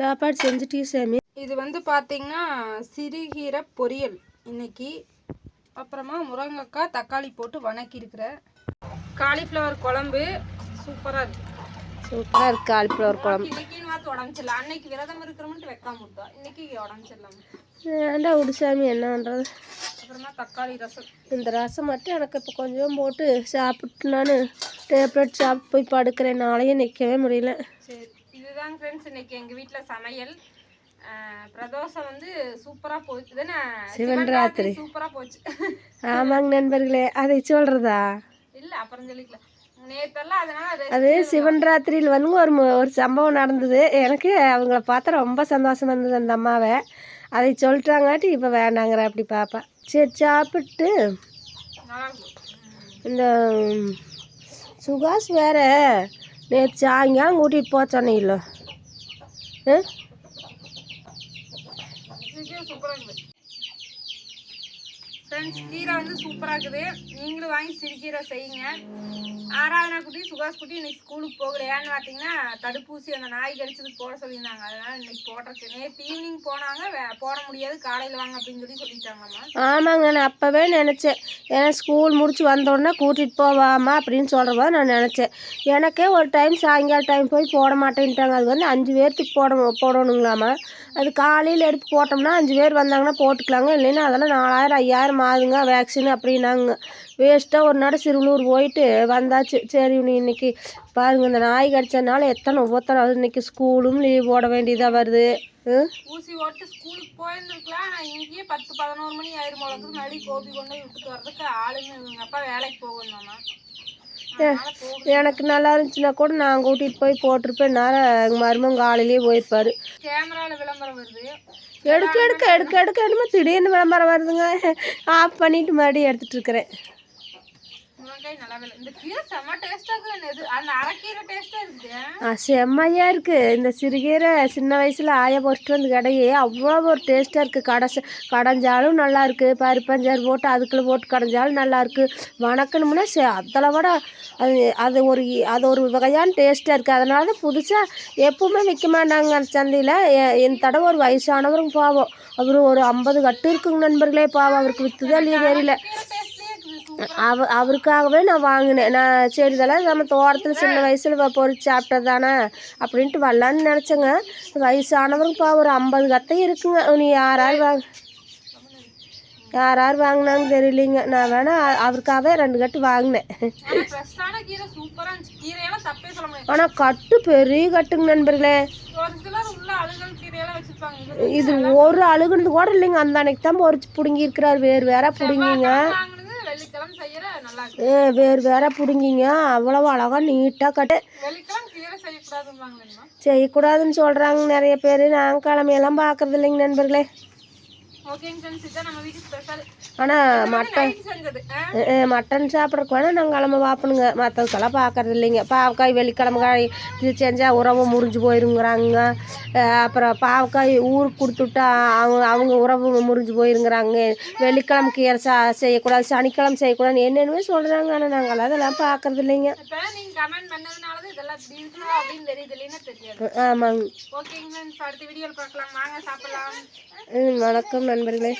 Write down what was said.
சாப்பாடு செஞ்சுட்டே சாமி. இது வந்து பார்த்தீங்கன்னா சிறுகீரை பொரியல் இன்னைக்கு. அப்புறமா முருங்கைக்காய் தக்காளி போட்டு வணக்கியிருக்கிறேன் காலிஃப்ளவர் குழம்பு. சூப்பராக இருக்கு. சூப்பராக இருக்குது காலிஃப்ளவர் குழம்பு. இன்னைக்குன்னு பார்த்து உடம்பிச்சிடலாம் அன்னைக்கு விரதம் இருக்கிறோம்ட்டு வைக்காம விட்டோம். இன்னைக்கு உடம்பிச்சிடலாம் ஏன்டா விடு சாமி என்ன பண்ணுறது அப்புறமா தக்காளி ரசம். இந்த ரசம் மட்டும் எனக்கு இப்போ கொஞ்சம் போட்டு சாப்பிட்டு நான் டேப்லெட் சாப்பிட்டு போய் படுக்கிறேன். நாளையும் நிற்கவே முடியல. சரி. இதுதான் ஃப்ரெண்ட்ஸ் இன்னைக்கு எங்கள் வீட்டில் சமையல். பிரதோஷம் வந்து சூப்பராக போச்சு தானே சிவன் ராத்திரி. சூப்பராக போச்சு. ஆமாங்க நண்பர்களே அதை சொல்கிறதா இல்லை அப்புறம் சொல்லிக்கலாம். அது சிவன் ராத்திரியில் வந்து ஒரு ஒரு சம்பவம் நடந்தது. எனக்கு அவங்கள பார்த்தா ரொம்ப சந்தோஷமா இருந்தது அந்த அம்மாவை. அதை சொல்லிட்டாங்காட்டி இப்போ வேண்டாங்கிற அப்படி பாப்பா. சரி சாப்பிட்டு இந்த சுகாஷ் வேற சாயங்காலம் கூட்டிகிட்டு போக சொன்னீங்களோ ஆ இதுக்கே சூப்பராக இருக்குது ஃப்ரெண்ட்ஸ் கீரை வந்து சூப்பராக இருக்குது நீங்களும் வாங்கி சிறுகீரை செய்யுங்க. ஆராதனா குட்டி சுகாஷ் குட்டி இன்னைக்கு ஸ்கூலுக்கு போகலையான்னு ஏன்னு பார்த்தீங்கன்னா தடுப்பூசி அந்த நாய் கடிச்சதுக்கு போட சொல்லியிருந்தாங்க. அதனால இன்னைக்கு போடுறதுக்கு நேற்று ஈவினிங் போனாங்க. போட முடியாது. காலையில் வாங்க அப்படின்னு சொல்லி சொல்லிட்டாங்கம்மா ஆமாங்க நான் அப்போவே நினச்சேன். ஏன்னா ஸ்கூல் முடிச்சு வந்தோடனே கூட்டிகிட்டு போவாமா அப்படின்னு சொல்கிறப்ப நான் நினச்சேன். எனக்கே ஒரு டைம் சாயங்காலம் டைம் போய் போட மாட்டேன்ட்டாங்க. அது வந்து அஞ்சு பேர்த்துக்கு போட போடணுங்களாமா அது காலையில் எடுத்து போட்டோம்னா அஞ்சு பேர் வந்தாங்கன்னா போட்டுக்கலாங்க. இல்லைன்னா அதெல்லாம் நாலாயிரம் ஐயாயிரம் ஆகுதுங்க வேக்சின் அப்படின்னாங்க. வேஸ்ட்டாக ஒரு நாடு சிறுவலூர் போயிட்டு வந்தாச்சு. சரி நீ இன்றைக்கி பாருங்கள் இந்த நாய் கடிச்சதுனால எத்தனை ஒவ்வொருத்தரும் அது இன்றைக்கி ஸ்கூலும் லீவ் போட வேண்டியதாக வருது. ஊசி ஓட்டு ஸ்கூலுக்கு போயிருந்துருக்கலாம். நான் இங்கேயே பத்து பதினோரு மணி ஆயிரம் போல நடி கோபி கொண்டு விட்டுட்டு வர்றதுக்கு ஆளுங்க எங்கள் அப்பா வேலைக்கு போகணுமாமா எனக்கு நல்லா இருந்துச்சுன்னா கூட நான் கூட்டிகிட்டு போய் போட்டிருப்பேன். நான் எங்கள் மருமன் காலையிலேயே போயிருப்பார். கேமராவில் விளம்பரம் வருது. எடுக்க எடுக்க எடுக்க எடுக்க என்னமோ திடீர்னு விளம்பரம் வருதுங்க. ஆஃப் பண்ணிட்டு மறுபடியும் எடுத்துட்டு இருக்கிறேன். முருங்கைக்காய் நல்லா விளை இந்த கீரை செம்ம டேஸ்ட்டாக இருக்குது எது அந்த அரைக்கீரை டேஸ்ட்டாக இருக்குது ஆ, செம்மையா இருக்குது இந்த சிறுகீரை சின்ன வயசில் ஆயா பொறிச்சிட்டு வந்து கடையே அவ்வளோ ஒரு டேஸ்ட்டாக இருக்குது கடைச கடைஞ்சாலும் நல்லா இருக்குது பருப்பஞ்சாறு போட்டு அதுக்குள்ளே போட்டு கடைஞ்சாலும் நல்லா இருக்குது வணக்கணும்னா சே அதில் விட அது அது ஒரு அது ஒரு வகையான டேஸ்ட்டாக இருக்குது அதனால தான் புதுசாக எப்பவுமே விற்க மாட்டாங்க அந்த சந்தையில். என் தடவை ஒரு வயசானவரும் பாவம். அவர் ஒரு ஐம்பது கட்டு இருக்குங்க நண்பர்களே பாவம் அவருக்கு விற்றுதா இல்லையே தெரியல கீரை டேஸ்ட்லேயே இருக்குது சூப்பர் அவ அவருக்காகவே நான் வாங்கினேன். நான் சரி இதெல்லாம் நம்ம தோட்டத்தில் சின்ன வயசில் பொறிச்சு சாப்பிட்டது தானே? அப்படின்ட்டு வரலான்னு நினச்சேங்க. வயசானவருங்க பா ஒரு ஐம்பது கத்தை இருக்குங்க. நீ யாராரு வாங்க யார் யார் வாங்கினாங்க தெரியலிங்க. நான் வேணா அ- அவருக்காகவே ரெண்டு கட்டு வாங்கினேன். ஆனால் கட்டு பெரிய கட்டுங்க நண்பர்களே. இது ஒரு அழுகுனது கூட இல்லைங்க. அந்த அன்னைக்கு தான் பொறிச்சு பிடுங்கி இருக்கிறார் வேறு வேற பிடுங்கிங்க. வெள்ளிக்கிழமை செய்யற நல்லா இருக்கு. ஏ, வேறு வேற பிடுங்கிங்க. அவ்வளோ அழகாக நீட்டாக கட்டு. வெள்ளிக்கிழமை கீரை செய்யக்கூடாதுன்னு செய்யக்கூடாதுன்னு சொல்கிறாங்க நிறைய பேர். நாங்கள் கிழமையெல்லாம் பார்க்கறது இல்லைங்க நண்பர்களே. ஆனால் மட்டன் மட்டன் சாப்பிட்றக்கு வேணால் நாங்கள் கிளம்ப பார்ப்பணுங்க மற்றதுக்கெல்லாம் பார்க்கறது இல்லைங்க. பாவக்காய் வெள்ளிக்கிழமை இது செஞ்சால் உறவு முறிஞ்சு போயிருங்கிறாங்க. அப்புறம் பாவக்காய் ஊருக்கு கொடுத்துட்டா அவங்க அவங்க உறவு முறிஞ்சு போயிருங்கிறாங்க. வெள்ளிக்கிழமை கீரை சா செய்யக்கூடாது சனிக்கிழமை செய்யக்கூடாதுன்னு என்னென்னவே சொல்கிறாங்க ஆனால் நாங்கள் அதெல்லாம் பார்க்கறது இல்லைங்க. ஆமாங்க. வணக்கம். நண்பர்களே